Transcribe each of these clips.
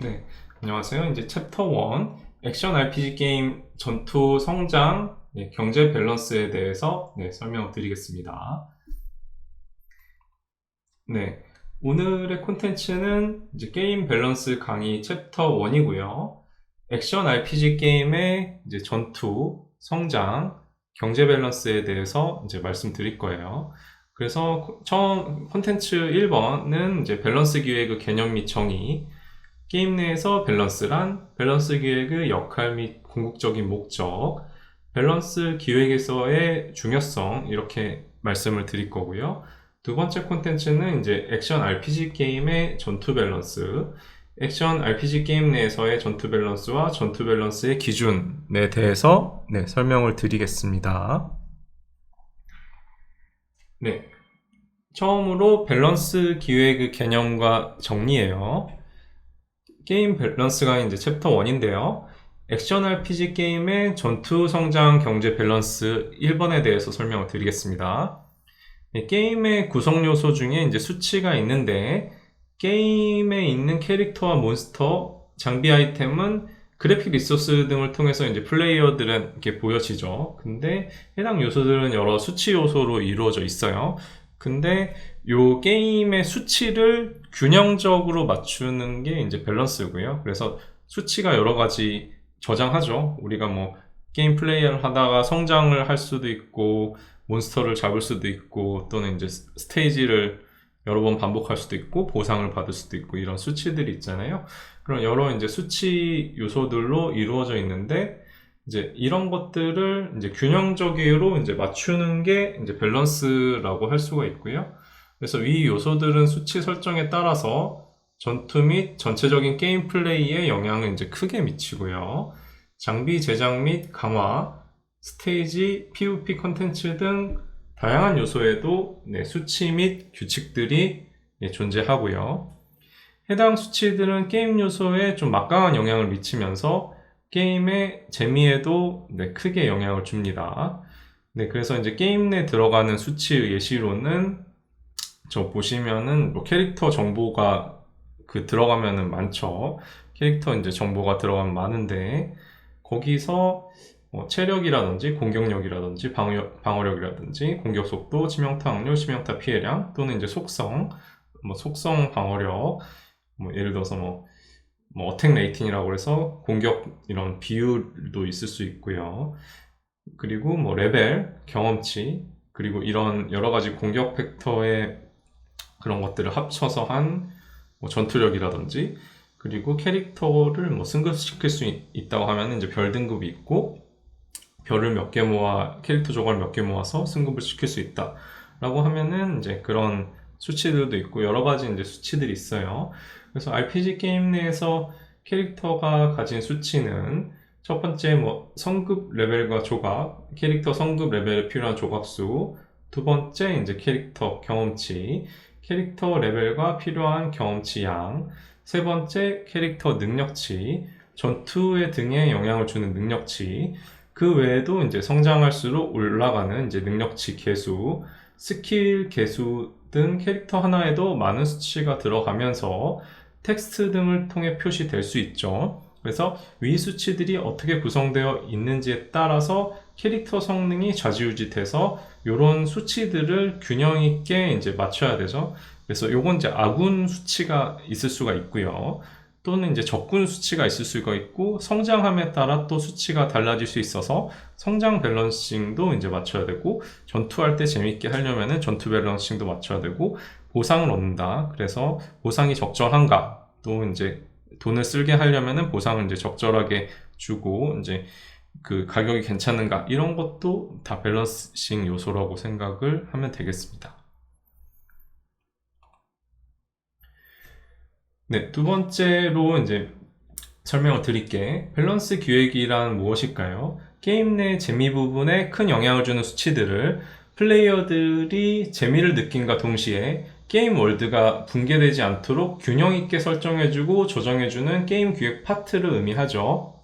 네, 안녕하세요. 이제 챕터 1 액션 RPG 게임 전투 성장 네, 경제 밸런스에 대해서 네, 설명을 드리겠습니다. 네, 오늘의 콘텐츠는 이제 게임 밸런스 강의 챕터 1이고요. 액션 RPG 게임의 이제 전투, 성장, 경제 밸런스에 대해서 이제 말씀드릴 거예요. 그래서 코- 처음 콘텐츠 1번은 이제 밸런스 기획의 개념 및 정의, 게임 내에서 밸런스란 밸런스 기획의 역할 및 궁극적인 목적, 밸런스 기획에서의 중요성 이렇게 말씀을 드릴 거고요. 두 번째 콘텐츠는 이제 액션 RPG 게임의 전투 밸런스, 액션 RPG 게임 내에서의 전투 밸런스와 전투 밸런스의 기준에 대해서 네, 설명을 드리겠습니다. 네. 처음으로 밸런스 기획의 개념과 정리예요. 게임 밸런스가 이제 챕터 1인데요. 액션 RPG 게임의 전투 성장 경제 밸런스 1번에 대해서 설명을 드리겠습니다. 네, 게임의 구성 요소 중에 이제 수치가 있는데 게임에 있는 캐릭터와 몬스터, 장비 아이템은 그래픽 리소스 등을 통해서 이제 플레이어들은 이렇게 보여지죠. 근데 해당 요소들은 여러 수치 요소로 이루어져 있어요. 근데 요 게임의 수치를 균형적으로 맞추는 게 이제 밸런스고요. 그래서 수치가 여러 가지 저장하죠. 우리가 뭐 게임 플레이를 하다가 성장을 할 수도 있고 몬스터를 잡을 수도 있고 또는 이제 스- 스테이지를 여러 번 반복할 수도 있고 보상을 받을 수도 있고 이런 수치들이 있잖아요. 그런 여러 이제 수치 요소들로 이루어져 있는데 이제 이런 것들을 이제 균형적으로 이제 맞추는 게 이제 밸런스라고 할 수가 있고요. 그래서 위 요소들은 수치 설정에 따라서 전투 및 전체적인 게임 플레이에 영향을 이제 크게 미치고요. 장비 제작 및 강화, 스테이지, PVP 컨텐츠 등 다양한 요소에도 네, 수치 및 규칙들이 예, 존재하고요. 해당 수치들은 게임 요소에 좀 막강한 영향을 미치면서 게임의 재미에도 네, 크게 영향을 줍니다. 네, 그래서 이제 게임 내 들어가는 수치 예시로는 저 보시면은 뭐 캐릭터 정보가 그 들어가면은 많죠. 캐릭터 이제 정보가 들어가면 많은데 거기서 뭐 체력이라든지 공격력이라든지 방어, 방어력이라든지 공격 속도, 치명타 확률, 치명타 피해량 또는 이제 속성, 뭐 속성 방어력, 뭐 예를 들어서 뭐, 뭐 어택 레이팅이라고 해서 공격 이런 비율도 있을 수 있고요. 그리고 뭐 레벨, 경험치, 그리고 이런 여러 가지 공격 팩터의 그런 것들을 합쳐서 한 뭐 전투력이라든지 그리고 캐릭터를 뭐 승급시킬 수 있, 있다고 하면 이제 별 등급이 있고 별을 몇 개 모아 캐릭터 조각을 몇 개 모아서 승급을 시킬 수 있다라고 하면은 이제 그런 수치들도 있고 여러 가지 이제 수치들이 있어요. 그래서 RPG 게임 내에서 캐릭터가 가진 수치는 첫 번째 뭐 성급 레벨과 조각, 캐릭터 성급 레벨에 필요한 조각수, 두 번째 이제 캐릭터 경험치, 캐릭터 레벨과 필요한 경험치 양, 세 번째 캐릭터 능력치, 전투의 등에 영향을 주는 능력치, 그 외에도 이제 성장할수록 올라가는 이제 능력치 개수, 스킬 개수 등 캐릭터 하나에도 많은 수치가 들어가면서 텍스트 등을 통해 표시될 수 있죠. 그래서 위 수치들이 어떻게 구성되어 있는지에 따라서 캐릭터 성능이 좌지우지돼서 이런 수치들을 균형 있게 이제 맞춰야 되죠. 그래서 요건 이제 아군 수치가 있을 수가 있고요. 또는 이제 적군 수치가 있을 수가 있고 성장함에 따라 또 수치가 달라질 수 있어서 성장 밸런싱도 이제 맞춰야 되고 전투할 때 재밌게 하려면은 전투 밸런싱도 맞춰야 되고 보상을 얻는다. 그래서 보상이 적절한가? 또 이제 돈을 쓸게 하려면은 보상을 이제 적절하게 주고 이제 그 가격이 괜찮은가? 이런 것도 다 밸런싱 요소라고 생각을 하면 되겠습니다. 네, 두 번째로 이제 설명을 드릴게. 밸런스 기획이란 무엇일까요? 게임 내 재미 부분에 큰 영향을 주는 수치들을 플레이어들이 재미를 느낀과 동시에 게임 월드가 붕괴되지 않도록 균형 있게 설정해주고 조정해주는 게임 기획 파트를 의미하죠.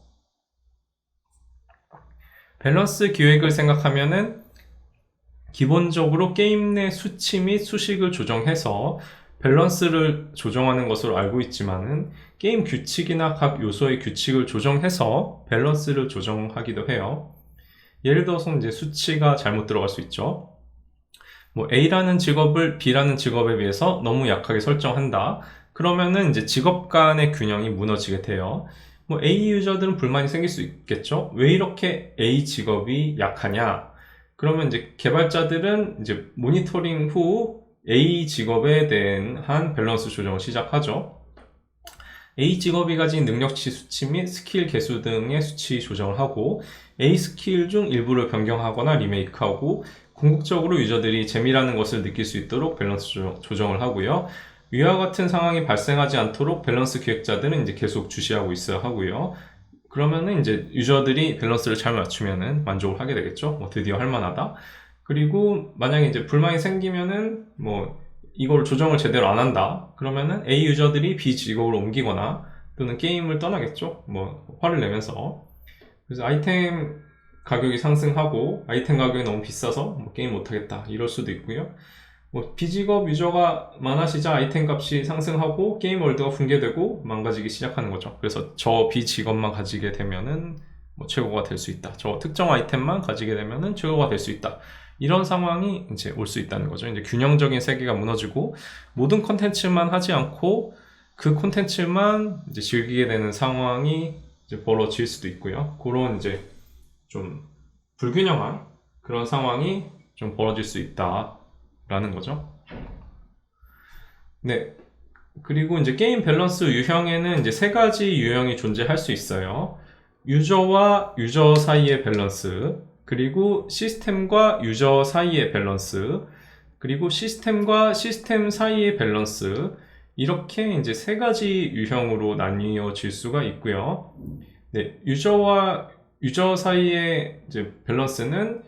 밸런스 기획을 생각하면은 기본적으로 게임 내 수치 및 수식을 조정해서 밸런스를 조정하는 것으로 알고 있지만은 게임 규칙이나 각 요소의 규칙을 조정해서 밸런스를 조정하기도 해요. 예를 들어서 이제 수치가 잘못 들어갈 수 있죠. 뭐 A라는 직업을 B라는 직업에 비해서 너무 약하게 설정한다. 그러면은 이제 직업 간의 균형이 무너지게 돼요. 뭐 A 유저들은 불만이 생길 수 있겠죠. 왜 이렇게 A 직업이 약하냐? 그러면 이제 개발자들은 이제 모니터링 후 A 직업에 대한 밸런스 조정을 시작하죠. A 직업이 가진 능력치 수치 및 스킬 개수 등의 수치 조정을 하고 A 스킬 중 일부를 변경하거나 리메이크하고 궁극적으로 유저들이 재미라는 것을 느낄 수 있도록 밸런스 조정- 조정을 하고요. 위와 같은 상황이 발생하지 않도록 밸런스 기획자들은 이제 계속 주시하고 있어야 하고요. 그러면은 이제 유저들이 밸런스를 잘 맞추면은 만족을 하게 되겠죠. 뭐 드디어 할 만하다. 그리고 만약에 이제 불만이 생기면은 뭐 이걸 조정을 제대로 안 한다. 그러면은 A 유저들이 B 직업으로 옮기거나 또는 게임을 떠나겠죠. 뭐 화를 내면서. 그래서 아이템 가격이 상승하고 아이템 가격이 너무 비싸서 뭐 게임 못 하겠다. 이럴 수도 있고요. 뭐 비직업 유저가 많아지자 아이템 값이 상승하고 게임 월드가 붕괴되고 망가지기 시작하는 거죠. 그래서 저 비직업만 가지게 되면은 뭐 최고가 될 수 있다. 저 특정 아이템만 가지게 되면은 최고가 될 수 있다. 이런 상황이 이제 올 수 있다는 거죠. 이제 균형적인 세계가 무너지고 모든 컨텐츠만 하지 않고 그 콘텐츠만 이제 즐기게 되는 상황이 이제 벌어질 수도 있고요. 그런 이제 좀 불균형한 그런 상황이 좀 벌어질 수 있다 라는 거죠. 네. 그리고 이제 게임 밸런스 유형에는 이제 세 가지 유형이 존재할 수 있어요. 유저와 유저 사이의 밸런스, 그리고 시스템과 유저 사이의 밸런스, 그리고 시스템과 시스템 사이의 밸런스, 이렇게 이제 세 가지 유형으로 나뉘어질 수가 있고요. 네, 유저와 유저 사이의 이제 밸런스는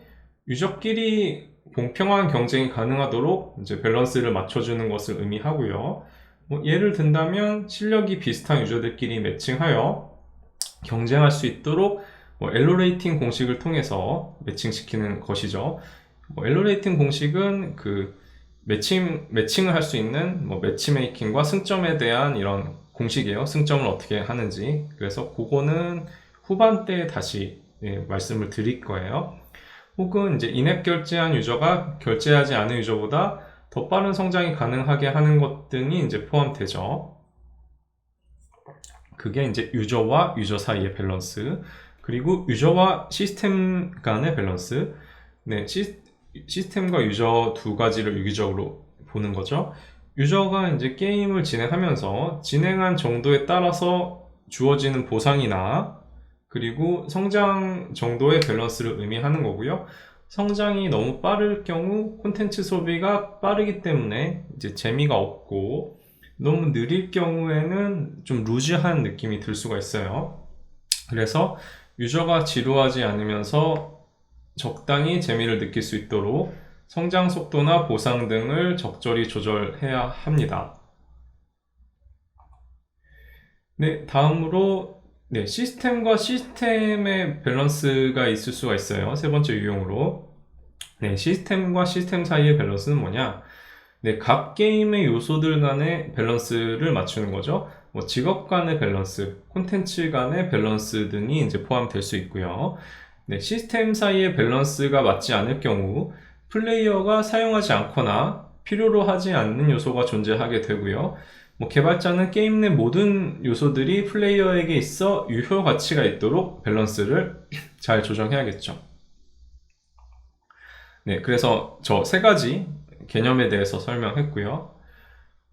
유저끼리 공평한 경쟁이 가능하도록 이제 밸런스를 맞춰주는 것을 의미하고요. 뭐 예를 든다면 실력이 비슷한 유저들끼리 매칭하여 경쟁할 수 있도록 뭐 엘로레이팅 공식을 통해서 매칭시키는 것이죠. 뭐 엘로레이팅 공식은 그 매칭 매칭을 할 수 있는 뭐 매치메이킹과 승점에 대한 이런 공식이에요. 승점을 어떻게 하는지. 그래서 그거는 후반 때 다시 예, 말씀을 드릴 거예요. 혹은 이제 인앱 결제한 유저가 결제하지 않은 유저보다 더 빠른 성장이 가능하게 하는 것 등이 이제 포함되죠. 그게 이제 유저와 유저 사이의 밸런스, 그리고 유저와 시스템 간의 밸런스. 네, 시, 시스템과 유저 두 가지를 유기적으로 보는 거죠. 유저가 이제 게임을 진행하면서 진행한 정도에 따라서 주어지는 보상이나 그리고 성장 정도의 밸런스를 의미하는 거고요. 성장이 너무 빠를 경우 콘텐츠 소비가 빠르기 때문에 이제 재미가 없고 너무 느릴 경우에는 좀 루즈한 느낌이 들 수가 있어요. 그래서 유저가 지루하지 않으면서 적당히 재미를 느낄 수 있도록 성장 속도나 보상 등을 적절히 조절해야 합니다. 네, 다음으로 네, 시스템과 시스템의 밸런스가 있을 수가 있어요. 세 번째 유형으로. 네, 시스템과 시스템 사이의 밸런스는 뭐냐? 네, 각 게임의 요소들 간의 밸런스를 맞추는 거죠. 뭐 직업 간의 밸런스, 콘텐츠 간의 밸런스 등이 이제 포함될 수 있고요. 네, 시스템 사이의 밸런스가 맞지 않을 경우 플레이어가 사용하지 않거나 필요로 하지 않는 요소가 존재하게 되고요. 뭐 개발자는 게임 내 모든 요소들이 플레이어에게 있어 유효 가치가 있도록 밸런스를 잘 조정해야겠죠. 네, 그래서 저 세 가지 개념에 대해서 설명했고요.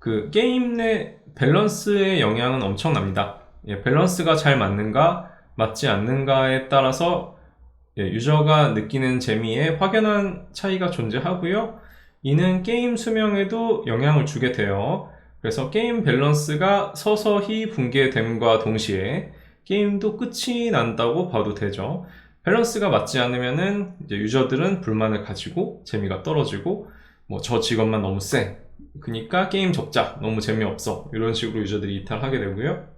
그 게임 내 밸런스의 영향은 엄청납니다. 예, 밸런스가 잘 맞는가, 맞지 않는가에 따라서 예, 유저가 느끼는 재미에 확연한 차이가 존재하고요. 이는 게임 수명에도 영향을 주게 돼요. 그래서 게임 밸런스가 서서히 붕괴됨과 동시에 게임도 끝이 난다고 봐도 되죠. 밸런스가 맞지 않으면은 이제 유저들은 불만을 가지고 재미가 떨어지고 뭐 저 직업만 너무 세. 그니까 게임 접자. 너무 재미없어. 이런 식으로 유저들이 이탈하게 되고요.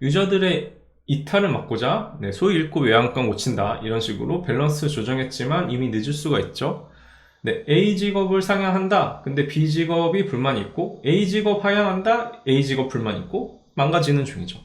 유저들의 이탈을 막고자 네, 소위 읽고 외양간 못 친다. 이런 식으로 밸런스 조정했지만 이미 늦을 수가 있죠. 네, A 직업을 상향한다. 근데 B 직업이 불만이 있고, A 직업 하향한다. A 직업 불만이 있고, 망가지는 중이죠.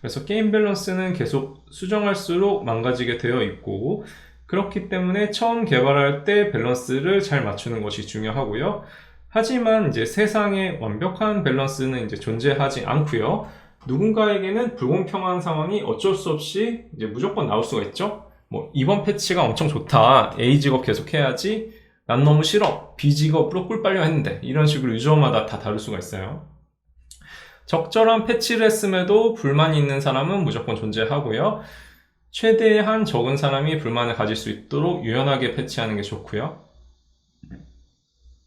그래서 게임 밸런스는 계속 수정할수록 망가지게 되어 있고, 그렇기 때문에 처음 개발할 때 밸런스를 잘 맞추는 것이 중요하고요. 하지만 이제 세상에 완벽한 밸런스는 이제 존재하지 않고요. 누군가에게는 불공평한 상황이 어쩔 수 없이 이제 무조건 나올 수가 있죠. 뭐 이번 패치가 엄청 좋다. A 직업 계속 해야지. 난 너무 싫어. B 직업으로 꿀 빨려 했는데 이런 식으로 유저마다 다 다를 수가 있어요. 적절한 패치를 했음에도 불만이 있는 사람은 무조건 존재하고요. 최대한 적은 사람이 불만을 가질 수 있도록 유연하게 패치하는 게 좋고요.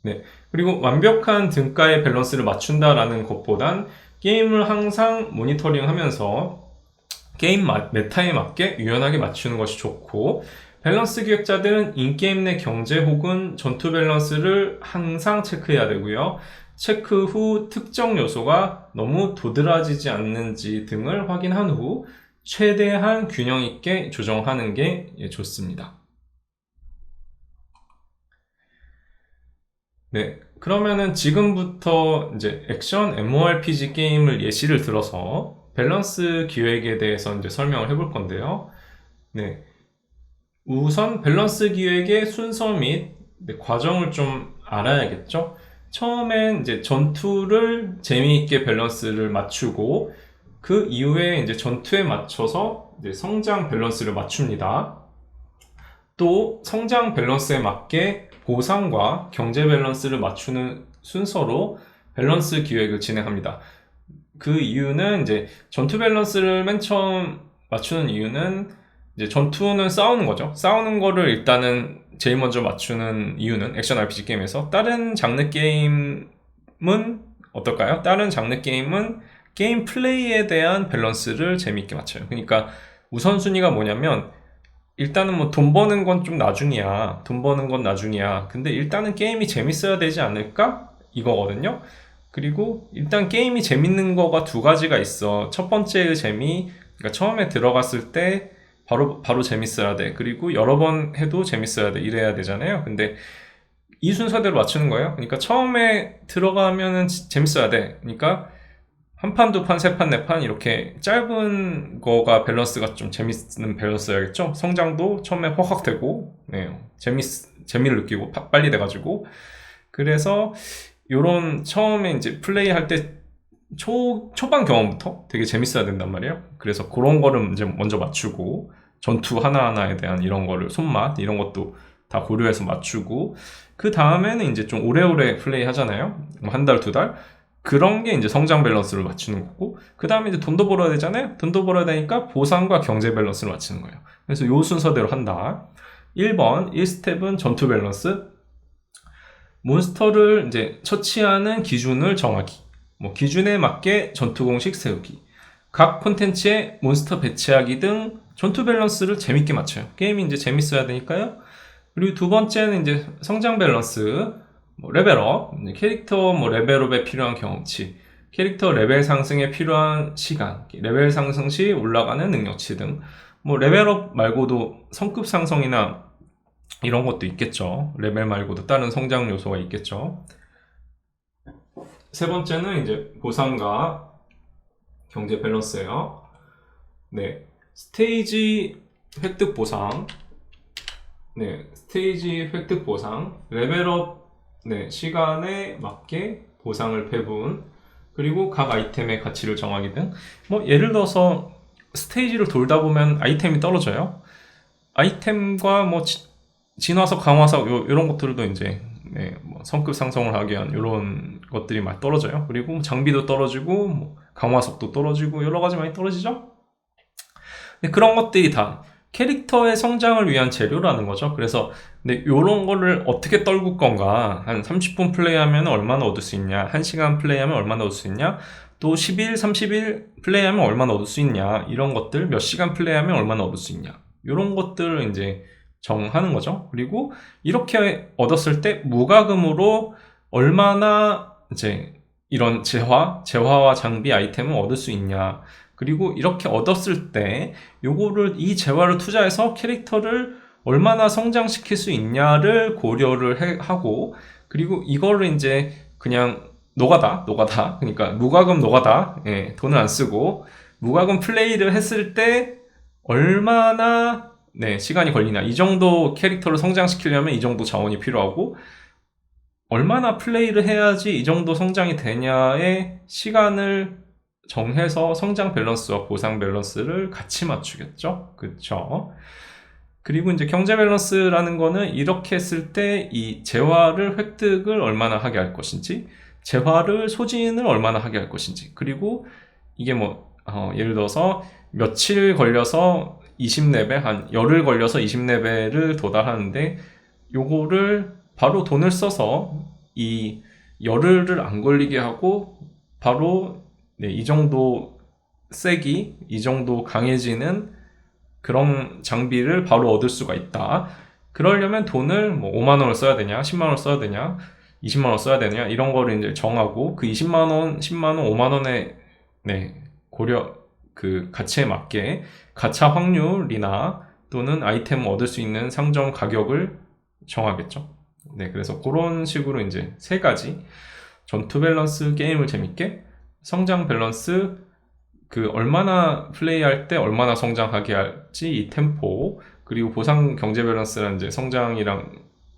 네. 그리고 완벽한 등가의 밸런스를 맞춘다라는 것보단 게임을 항상 모니터링 하면서 게임 마- 메타에 맞게 유연하게 맞추는 것이 좋고 밸런스 기획자들은 인게임 내 경제 혹은 전투 밸런스를 항상 체크해야 되고요. 체크 후 특정 요소가 너무 도드라지지 않는지 등을 확인한 후 최대한 균형 있게 조정하는 게 예, 좋습니다. 네, 그러면은 지금부터 이제 액션 MMORPG 게임을 예시를 들어서 밸런스 기획에 대해서 이제 설명을 해볼 건데요. 네, 우선 밸런스 기획의 순서 및 네, 과정을 좀 알아야겠죠. 처음엔 이제 전투를 재미있게 밸런스를 맞추고 그 이후에 이제 전투에 맞춰서 이제 성장 밸런스를 맞춥니다. 또 성장 밸런스에 맞게 보상과 경제 밸런스를 맞추는 순서로 밸런스 기획을 진행합니다. 그 이유는 이제 전투 밸런스를 맨 처음 맞추는 이유는 이제 전투는 싸우는 거죠. 싸우는 거를 일단은 제일 먼저 맞추는 이유는 액션 RPG 게임에서 다른 장르 게임은 어떨까요? 다른 장르 게임은 게임 플레이에 대한 밸런스를 재미있게 맞춰요. 그러니까 우선순위가 뭐냐면 일단은 뭐 돈 버는 건 좀 나중이야. 돈 버는 건 나중이야. 근데 일단은 게임이 재밌어야 되지 않을까? 이거거든요. 그리고 일단 게임이 재밌는 거가 두 가지가 있어. 첫 번째의 재미, 그러니까 처음에 들어갔을 때 바로 바로 재밌어야 돼. 그리고 여러 번 해도 재밌어야 돼. 이래야 되잖아요. 근데 이 순서대로 맞추는 거예요. 그러니까 처음에 들어가면은 지- 재밌어야 돼. 그러니까 한 판, 두 판, 세 판, 네 판 이렇게 짧은 거가 밸런스가 좀 재밌는 밸런스야겠죠? 성장도 처음에 확확 되고, 네, 재밌, 재미를 느끼고 파- 빨리 돼가지고. 그래서 요런 처음에 이제 플레이 할 때 초, 초반 경험부터 되게 재밌어야 된단 말이에요. 그래서 그런 거를 이제 먼저 맞추고, 전투 하나하나에 대한 이런 거를, 손맛, 이런 것도 다 고려해서 맞추고, 그 다음에는 이제 좀 오래오래 플레이 하잖아요. 뭐한 달, 두 달. 그런 게 이제 성장 밸런스를 맞추는 거고, 그 다음에 이제 돈도 벌어야 되잖아요? 돈도 벌어야 되니까 보상과 경제 밸런스를 맞추는 거예요. 그래서 요 순서대로 한다. 1번, 1스텝은 전투 밸런스. 몬스터를 이제 처치하는 기준을 정하기. 뭐, 기준에 맞게 전투 공식 세우기. 각 콘텐츠에 몬스터 배치하기 등 전투 밸런스를 재밌게 맞춰요. 게임이 이제 재밌어야 되니까요. 그리고 두 번째는 이제 성장 밸런스. 뭐 레벨업, 캐릭터 뭐 레벨업에 필요한 경험치, 캐릭터 레벨 상승에 필요한 시간, 레벨 상승 시 올라가는 능력치 등, 뭐 레벨업 말고도 성급 상승이나 이런 것도 있겠죠. 레벨 말고도 다른 성장 요소가 있겠죠. 세 번째는 이제 보상과 경제 밸런스예요. 네, 스테이지 획득 보상, 네, 스테이지 획득 보상, 레벨업 네, 시간에 맞게 보상을 배분, 그리고 각 아이템의 가치를 정하기 등, 뭐, 예를 들어서 스테이지를 돌다 보면 아이템이 떨어져요. 아이템과 뭐, 지- 진화석, 강화석, 요, 런 것들도 이제, 네, 뭐 성급 상승을 하기 위한 이런 것들이 많이 떨어져요. 그리고 장비도 떨어지고, 뭐 강화석도 떨어지고, 여러 가지 많이 떨어지죠? 근데 그런 것들이 다 캐릭터의 성장을 위한 재료라는 거죠. 그래서 근데 요런 거를 어떻게 떨굴 건가? 한 30분 플레이하면 얼마나 얻을 수 있냐? 1시간 플레이하면 얼마나 얻을 수 있냐? 또 10일, 30일 플레이하면 얼마나 얻을 수 있냐? 이런 것들 몇 시간 플레이하면 얼마나 얻을 수 있냐? 요런 것들을 이제 정하는 거죠. 그리고 이렇게 얻었을 때 무과금으로 얼마나 이제 이런 재화, 재화와 장비 아이템을 얻을 수 있냐? 그리고 이렇게 얻었을 때 요거를 이 재화를 투자해서 캐릭터를 얼마나 성장시킬 수 있냐를 고려를 해- 하고 그리고 이거를 이제 그냥 노가다 노가다 그러니까 무과금 노가다 예, 돈을 안 쓰고 무과금 플레이를 했을 때 얼마나 네, 시간이 걸리냐 이 정도 캐릭터를 성장시키려면 이 정도 자원이 필요하고 얼마나 플레이를 해야지 이 정도 성장이 되냐의 시간을 정해서 성장 밸런스와 보상 밸런스를 같이 맞추겠죠. 그쵸? 그리고 이제 경제 밸런스라는 거는 이렇게 했을 때 이 재화를 획득을 얼마나 하게 할 것인지, 재화를 소진을 얼마나 하게 할 것인지, 그리고 이게 뭐, 어, 예를 들어서 며칠 걸려서 20레벨, 한 열흘 걸려서 20레벨을 도달하는데, 요거를 바로 돈을 써서 이 열흘을 안 걸리게 하고, 바로 네, 이 정도 세기, 이 정도 강해지는 그런 장비를 바로 얻을 수가 있다. 그러려면 돈을 뭐 5만 원을 써야 되냐, 10만 원을 써야 되냐, 20만 원 써야 되냐 이런 거를 이제 정하고 그 20만 원, 10만 원, 5만 원의 네, 고려 그 가치에 맞게 가차 확률이나 또는 아이템을 얻을 수 있는 상점 가격을 정하겠죠. 네, 그래서 그런 식으로 이제 세 가지 전투 밸런스 게임을 재밌게 성장 밸런스 그 얼마나 플레이할 때 얼마나 성장하게 할지 이 템포 그리고 보상 경제 밸런스는 이제 성장이랑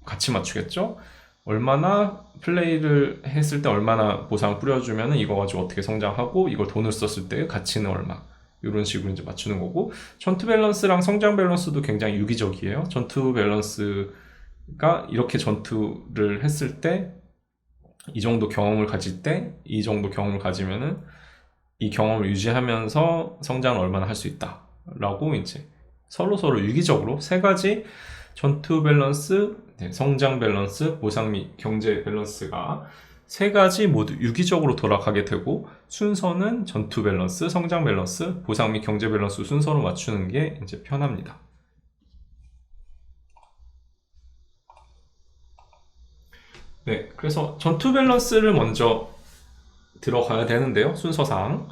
같이 맞추겠죠. 얼마나 플레이를 했을 때 얼마나 보상 뿌려주면은 이거 가지고 어떻게 성장하고 이걸 돈을 썼을 때 가치는 얼마 이런 식으로 이제 맞추는 거고 전투 밸런스랑 성장 밸런스도 굉장히 유기적이에요. 전투 밸런스가 이렇게 전투를 했을 때 이 정도 경험을 가질 때 이 정도 경험을 가지면은 이 경험을 유지하면서 성장을 얼마나 할 수 있다라고 이제 서로 서로 유기적으로 세 가지 전투 밸런스, 네, 성장 밸런스, 보상 및 경제 밸런스가 세 가지 모두 유기적으로 돌아가게 되고 순서는 전투 밸런스, 성장 밸런스, 보상 및 경제 밸런스 순서로 맞추는 게 이제 편합니다. 네, 그래서 전투 밸런스를 먼저 들어가야 되는데요, 순서상.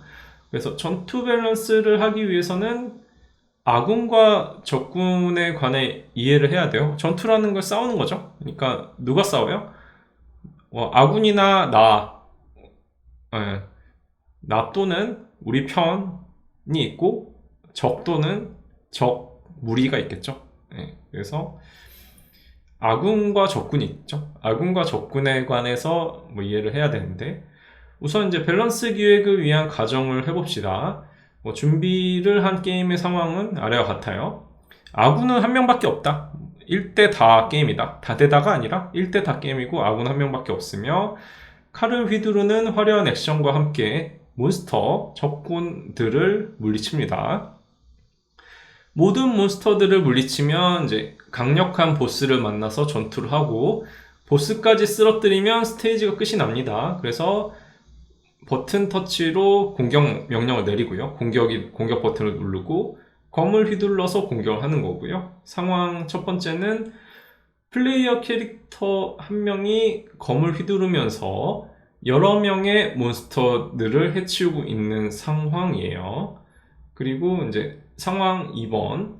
그래서 전투 밸런스를 하기 위해서는 아군과 적군에 관해 이해를 해야 돼요. 전투라는 걸 싸우는 거죠. 그러니까 누가 싸워요? 어, 아군이나 나, 예, 나 또는 우리 편이 있고 적 또는 적 무리가 있겠죠. 예, 그래서 아군과 적군이 있죠. 아군과 적군에 관해서 뭐 이해를 해야 되는데 우선 이제 밸런스 기획을 위한 가정을 해봅시다. 뭐 준비를 한 게임의 상황은 아래와 같아요. 아군은 한 명밖에 없다. 1대 다 게임이다. 다대다가 아니라 1대 다 게임이고 아군 한 명밖에 없으며 칼을 휘두르는 화려한 액션과 함께 몬스터, 적군들을 물리칩니다. 모든 몬스터들을 물리치면 이제 강력한 보스를 만나서 전투를 하고 보스까지 쓰러뜨리면 스테이지가 끝이 납니다. 그래서 버튼 터치로 공격 명령을 내리고요. 공격이 공격 버튼을 누르고 검을 휘둘러서 공격을 하는 거고요. 상황 첫 번째는 플레이어 캐릭터 한 명이 검을 휘두르면서 여러 명의 몬스터들을 해치우고 있는 상황이에요. 그리고 이제 상황 2번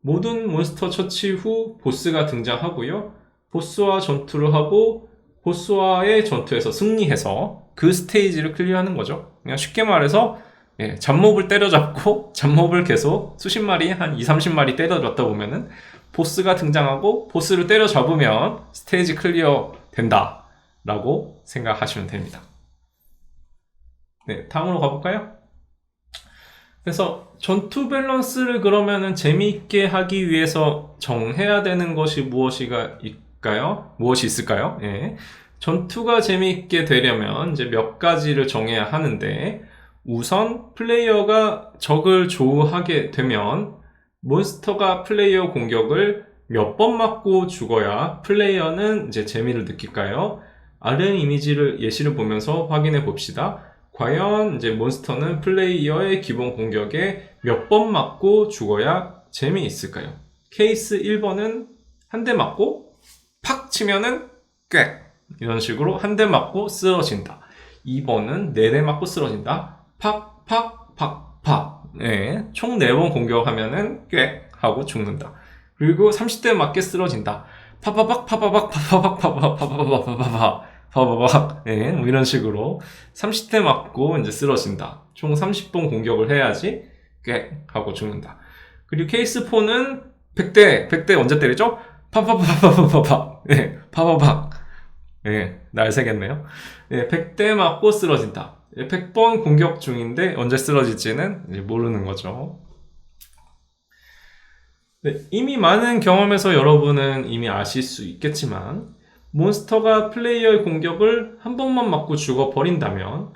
모든 몬스터 처치 후 보스가 등장하고요. 보스와 전투를 하고 보스와의 전투에서 승리해서 그 스테이지를 클리어하는 거죠. 그냥 쉽게 말해서 예, 잡몹을 때려잡고 잡몹을 계속 수십 마리 한 2, 30마리 때려잡다 보면은 보스가 등장하고 보스를 때려잡으면 스테이지 클리어 된다 라고 생각하시면 됩니다. 네, 다음으로 가볼까요? 그래서 전투 밸런스를 그러면은 재미있게 하기 위해서 정해야 되는 것이 무엇이가 있까요? 무엇이 있을까요? 예. 전투가 재미있게 되려면 이제 몇 가지를 정해야 하는데 우선 플레이어가 적을 조우하게 되면 몬스터가 플레이어 공격을 몇 번 맞고 죽어야 플레이어는 이제 재미를 느낄까요? 아래 이미지를 예시를 보면서 확인해 봅시다. 과연 이제 몬스터는 플레이어의 기본 공격에 몇 번 맞고 죽어야 재미있을까요? 케이스 1번은 한 대 맞고 팍 치면은 꽥 이런 식으로 한 대 맞고 쓰러진다. 2번은 네대 맞고 쓰러진다. 팍, 팍, 팍, 팍. 네, 총 4번 공격하면은 꽥 하고 죽는다. 그리고 30대 맞게 쓰러진다. 파바박 파바박 파바박 파바박 파바박 파바박 파바박 예, 뭐 이런 식으로 30대 맞고 이제 쓰러진다. 총 30번 공격을 해야지 꽤 하고 죽는다. 그리고 케이스 4는 100대 100대 언제 때리죠? 파파파파파파파 예, 파바박 예, 날 새겠네요. 예, 100대 맞고 쓰러진다. 예, 100번 공격 중인데 언제 쓰러질지는 모르는 거죠. 네, 이미 많은 경험에서 여러분은 이미 아실 수 있겠지만 몬스터가 플레이어의 공격을 한 번만 맞고 죽어버린다면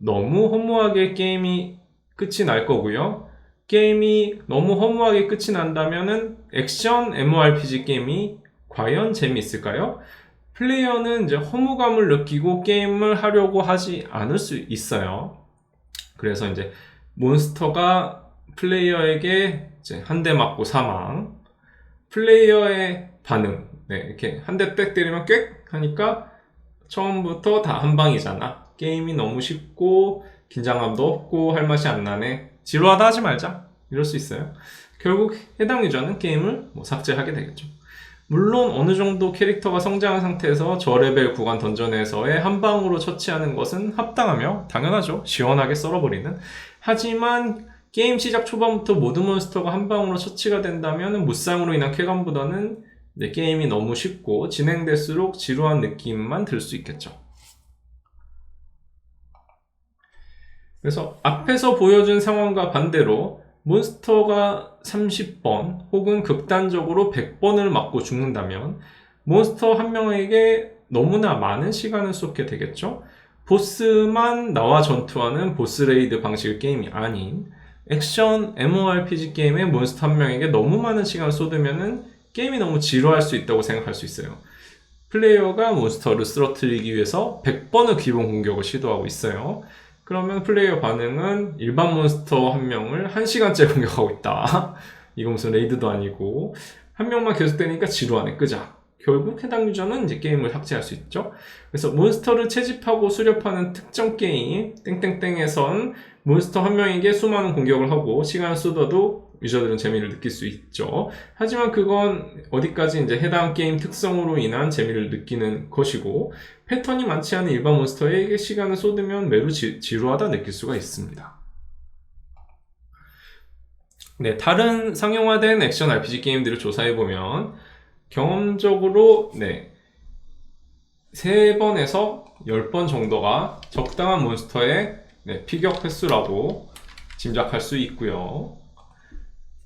너무 허무하게 게임이 끝이 날 거고요. 게임이 너무 허무하게 끝이 난다면 은 액션 MMORPG 게임이 과연 재미있을까요? 플레이어는 이제 허무감을 느끼고 게임을 하려고 하지 않을 수 있어요. 그래서 이제 몬스터가 플레이어에게 한 대 맞고 사망, 플레이어의 반응, 네, 이렇게 한대딱 때리면 꽥 하니까 처음부터 다 한 방이잖아. 게임이 너무 쉽고 긴장감도 없고 할 맛이 안 나네. 지루하다 하지 말자. 이럴 수 있어요. 결국 해당 유저는 게임을 뭐 삭제하게 되겠죠. 물론 어느 정도 캐릭터가 성장한 상태에서 저레벨 구간 던전에서의 한 방으로 처치하는 것은 합당하며 당연하죠. 시원하게 썰어버리는. 하지만 게임 시작 초반부터 모든 몬스터가 한 방으로 처치가 된다면 무쌍으로 인한 쾌감보다는 네, 게임이 너무 쉽고 진행될수록 지루한 느낌만 들 수 있겠죠. 그래서 앞에서 보여준 상황과 반대로 몬스터가 30번 혹은 극단적으로 100번을 맞고 죽는다면 몬스터 한 명에게 너무나 많은 시간을 쏟게 되겠죠. 보스만 나와 전투하는 보스 레이드 방식의 게임이 아닌 액션 MMORPG 게임에 몬스터 한 명에게 너무 많은 시간을 쏟으면은 게임이 너무 지루할 수 있다고 생각할 수 있어요. 플레이어가 몬스터를 쓰러뜨리기 위해서 100번의 기본 공격을 시도하고 있어요. 그러면 플레이어 반응은 일반 몬스터 한 명을 1시간째 공격하고 있다. 이거 무슨 레이드도 아니고 한 명만 계속 때니까 지루하네 끄자. 결국 해당 유저는 이제 게임을 삭제할 수 있죠. 그래서 몬스터를 채집하고 수렵하는 특정 게임 땡땡땡에선 몬스터 한 명에게 수많은 공격을 하고 시간을 쏟아도 유저들은 재미를 느낄 수 있죠. 하지만 그건 어디까지 이제 해당 게임 특성으로 인한 재미를 느끼는 것이고 패턴이 많지 않은 일반 몬스터에게 시간을 쏟으면 매우 지, 지루하다 느낄 수가 있습니다. 네, 다른 상용화된 액션 RPG 게임들을 조사해 보면 경험적으로 네, 3번에서 10번 정도가 적당한 몬스터의 네, 피격 횟수라고 짐작할 수 있고요.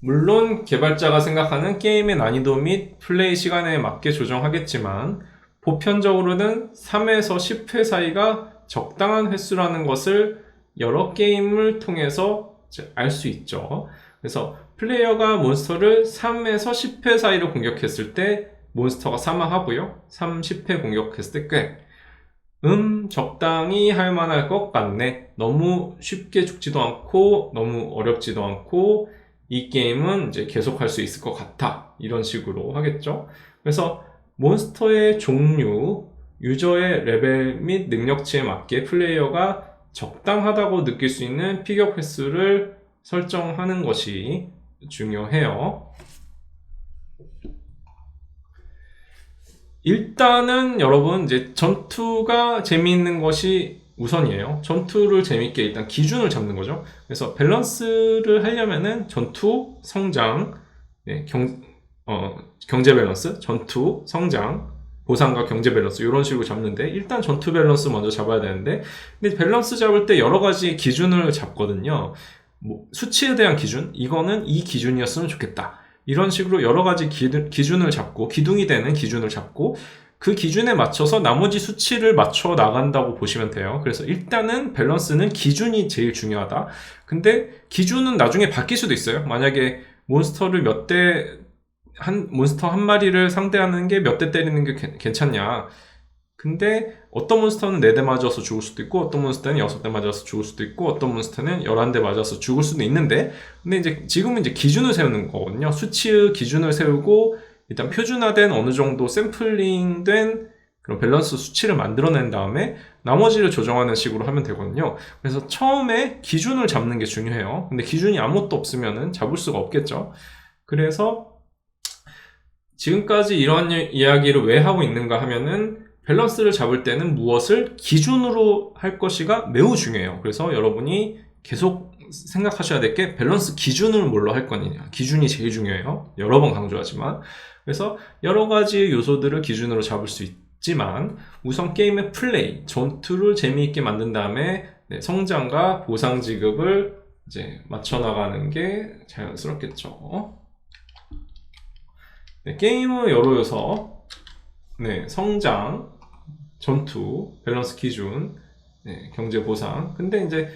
물론 개발자가 생각하는 게임의 난이도 및 플레이 시간에 맞게 조정하겠지만 보편적으로는 3에서 10회 사이가 적당한 횟수라는 것을 여러 게임을 통해서 알 수 있죠. 그래서 플레이어가 몬스터를 3에서 10회 사이로 공격했을 때 몬스터가 사망하고요. 3, 10회 공격했을 때 꽤. 음, 적당히 할 만할 것 같네. 너무 쉽게 죽지도 않고, 너무 어렵지도 않고, 이 게임은 이제 계속 할 수 있을 것 같아. 이런 식으로 하겠죠. 그래서 몬스터의 종류, 유저의 레벨 및 능력치에 맞게 플레이어가 적당하다고 느낄 수 있는 피격 횟수를 설정하는 것이 중요해요. 일단은 여러분 이제 전투가 재미있는 것이 우선이에요. 전투를 재밌게 일단 기준을 잡는 거죠. 그래서 밸런스를 하려면은 전투, 성장, 네, 경, 어, 경제 밸런스, 전투, 성장, 보상과 경제 밸런스 이런 식으로 잡는데 일단 전투 밸런스 먼저 잡아야 되는데 근데 밸런스 잡을 때 여러 가지 기준을 잡거든요. 뭐 수치에 대한 기준 이거는 이 기준이었으면 좋겠다. 이런 식으로 여러 가지 기준을 잡고 기둥이 되는 기준을 잡고 그 기준에 맞춰서 나머지 수치를 맞춰 나간다고 보시면 돼요. 그래서 일단은 밸런스는 기준이 제일 중요하다. 근데 기준은 나중에 바뀔 수도 있어요. 만약에 몬스터를 몇 대, 한, 몬스터 한 마리를 상대하는 게 몇 대 때리는 게 괜찮냐. 근데 어떤 몬스터는 4대 맞아서 죽을 수도 있고 어떤 몬스터는 6대 맞아서 죽을 수도 있고 어떤 몬스터는 11대 맞아서 죽을 수도 있는데 근데 이제 지금은 이제 기준을 세우는 거거든요. 수치의 기준을 세우고 일단 표준화된 어느 정도 샘플링된 그런 밸런스 수치를 만들어낸 다음에 나머지를 조정하는 식으로 하면 되거든요. 그래서 처음에 기준을 잡는 게 중요해요. 근데 기준이 아무것도 없으면은 잡을 수가 없겠죠. 그래서 지금까지 이런 이- 이야기를 왜 하고 있는가 하면은 밸런스를 잡을 때는 무엇을 기준으로 할 것이가 매우 중요해요. 그래서 여러분이 계속 생각하셔야 될 게 밸런스 기준을 뭘로 할 거느냐. 기준이 제일 중요해요. 여러 번 강조하지만. 그래서 여러 가지 요소들을 기준으로 잡을 수 있지만 우선 게임의 플레이, 전투를 재미있게 만든 다음에 네, 성장과 보상 지급을 이제 맞춰 나가는 게 자연스럽겠죠. 네, 게임의 여러 요소, 네, 성장, 전투, 밸런스 기준, 네, 경제 보상. 근데 이제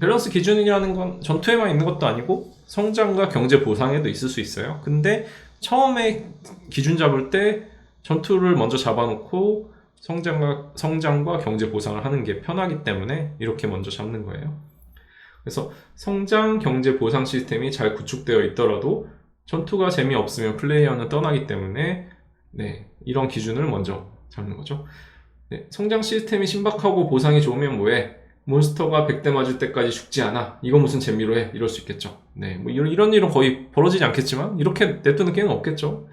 밸런스 기준이라는 건 전투에만 있는 것도 아니고 성장과 경제 보상에도 있을 수 있어요. 근데 처음에 기준 잡을 때 전투를 먼저 잡아놓고 성장과 성장과 경제 보상을 하는 게 편하기 때문에 이렇게 먼저 잡는 거예요. 그래서 성장 경제 보상 시스템이 잘 구축되어 있더라도 전투가 재미없으면 플레이어는 떠나기 때문에 네, 이런 기준을 먼저 잡는 거죠. 네, 성장 시스템이 신박하고 보상이 좋으면 뭐해? 몬스터가 100대 맞을 때까지 죽지 않아. 이거 무슨 재미로 해? 이럴 수 있겠죠. 네, 뭐 이런, 이런 일은 거의 벌어지지 않겠지만 이렇게 냅두는 게임은 없겠죠.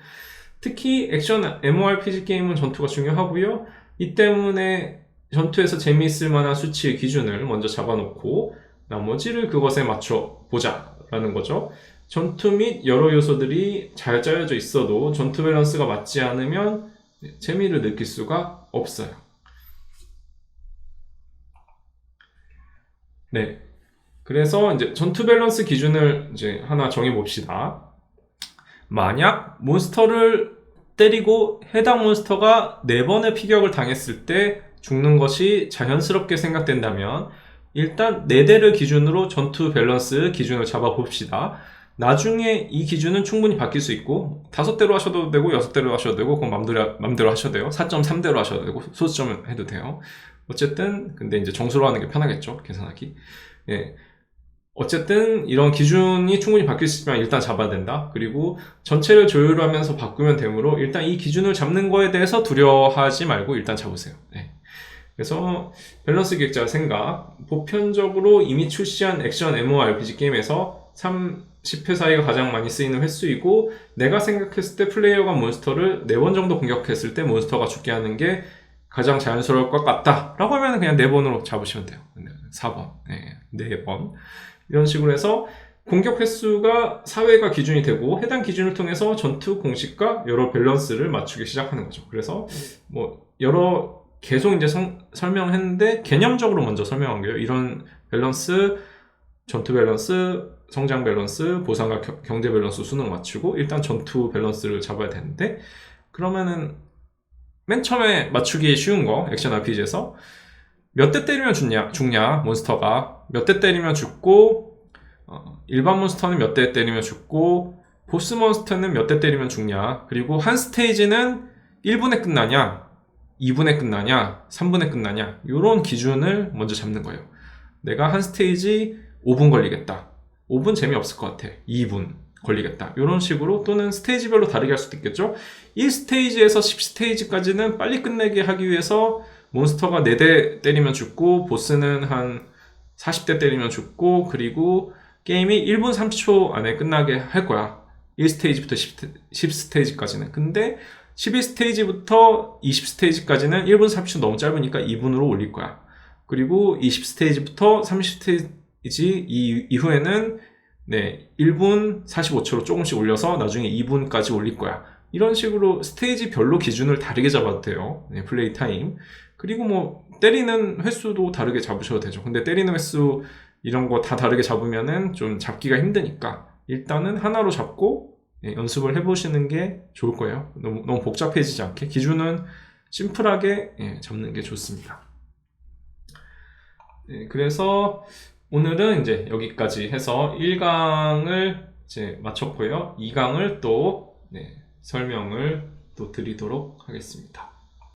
특히 액션 MMORPG 게임은 전투가 중요하고요. 이 때문에 전투에서 재미있을 만한 수치의 기준을 먼저 잡아놓고 나머지를 그것에 맞춰 보자라는 거죠. 전투 및 여러 요소들이 잘 짜여져 있어도 전투 밸런스가 맞지 않으면 재미를 느낄 수가 없어요. 네. 그래서 이제 전투 밸런스 기준을 이제 하나 정해 봅시다. 만약 몬스터를 때리고 해당 몬스터가 네 번의 피격을 당했을 때 죽는 것이 자연스럽게 생각된다면 일단 네 대를 기준으로 전투 밸런스 기준을 잡아 봅시다. 나중에 이 기준은 충분히 바뀔 수 있고 다섯 대로 하셔도 되고 여섯 대로 하셔도 되고 그건 맘대로 맘대로 하셔도 돼요. 4.3대로 하셔도 되고 소수점 해도 돼요. 어쨌든 근데 이제 정수로 하는 게 편하겠죠 계산하기. 예. 어쨌든 이런 기준이 충분히 바뀔 수 있지만 일단 잡아야 된다. 그리고 전체를 조율하면서 바꾸면 되므로 일단 이 기준을 잡는 거에 대해서 두려워하지 말고 일단 잡으세요. 네. 그래서 밸런스 기획자 생각 보편적으로 이미 출시한 액션 MMORPG 게임에서 3, 10회 사이가 가장 많이 쓰이는 횟수이고 내가 생각했을 때 플레이어가 몬스터를 4번 정도 공격했을 때 몬스터가 죽게 하는 게 가장 자연스러울 것 같다 라고 하면 그냥 4번으로 잡으시면 돼요. 4번. 네, 4번. 이런 식으로 해서 공격 횟수가 4회가 기준이 되고 해당 기준을 통해서 전투 공식과 여러 밸런스를 맞추기 시작하는 거죠. 그래서 뭐 여러 계속 이제 성- 설명했는데 개념적으로 먼저 설명한 거예요. 이런 밸런스 전투 밸런스 성장 밸런스, 보상과 겨- 경제 밸런스 수능 맞추고 일단 전투 밸런스를 잡아야 되는데 그러면은 맨 처음에 맞추기 쉬운 거 액션 RPG에서. 몇 대 때리면 죽냐, 죽냐 몬스터가. 몇 대 때리면 죽고 어, 일반 몬스터는 몇 대 때리면 죽고 보스 몬스터는 몇 대 때리면 죽냐. 그리고 한 스테이지는 1분에 끝나냐 2분에 끝나냐 3분에 끝나냐. 이런 기준을 먼저 잡는 거예요. 내가 한 스테이지 5분 걸리겠다. 5분 재미없을 것 같아. 2분 걸리겠다. 이런 식으로 또는 스테이지별로 다르게 할 수도 있겠죠. 1스테이지에서 10스테이지까지는 빨리 끝내게 하기 위해서 몬스터가 4대 때리면 죽고 보스는 한 40대 때리면 죽고 그리고 게임이 1분 30초 안에 끝나게 할 거야. 1스테이지부터 10, 스테이지까지는 근데 11스테이지부터 20스테이지까지는 1분 30초 너무 짧으니까 2분으로 올릴 거야. 그리고 20스테이지부터 30스테이지 이, 이후에는 네, 1분 45초로 조금씩 올려서 나중에 2분까지 올릴 거야. 이런 식으로 스테이지별로 기준을 다르게 잡아도 돼요. 네, 플레이 타임. 그리고 뭐 때리는 횟수도 다르게 잡으셔도 되죠. 근데 때리는 횟수 이런 거 다 다르게 잡으면은 좀 잡기가 힘드니까 일단은 하나로 잡고 예, 연습을 해보시는 게 좋을 거예요. 너무, 너무 복잡해지지 않게 기준은 심플하게 예, 잡는 게 좋습니다. 예, 그래서 오늘은 이제 여기까지 해서 1강을 이제 마쳤고요. 2강을 또 네, 설명을 또 드리도록 하겠습니다.